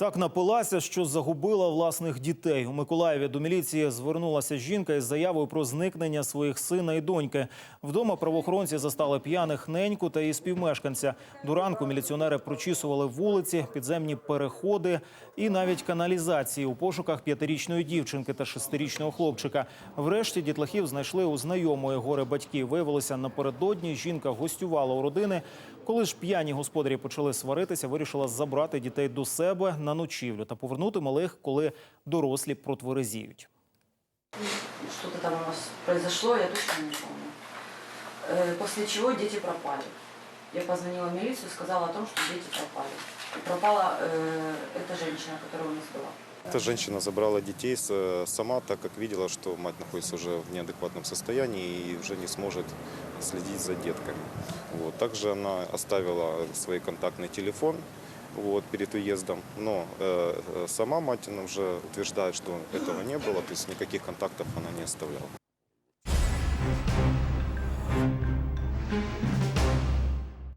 Так напилася, що загубила власних дітей. У Миколаєві до міліції звернулася жінка із заявою про зникнення своїх сина і доньки. Вдома правоохоронці застали п'яних неньку та її співмешканця. До ранку міліціонери прочісували вулиці, підземні переходи і навіть каналізації у пошуках п'ятирічної дівчинки та шестирічного хлопчика. Врешті дітлахів знайшли у знайомої горе батьків. Виявилося напередодні. Жінка гостювала у родини. Коли ж п'яні господарі почали сваритися, вирішила забрати дітей до себе на ночівлю та повернути малих, коли дорослі протверезіють. Что-то там у нас произошло, я точно не помню. Э, После чего дети пропали. Я позвонила в милицию, сказала о том, что дети пропали. И пропала э, эта женщина, которая у нас была. Эта женщина забрала детей с- сама, так как видела, что мать находится уже в неадекватном состоянии и уже не сможет следить за детками. Вот. Также она оставила свой контактный телефон вот, перед уездом, но э, э, сама мать она уже утверждает, что этого не было, то есть никаких контактов она не оставляла.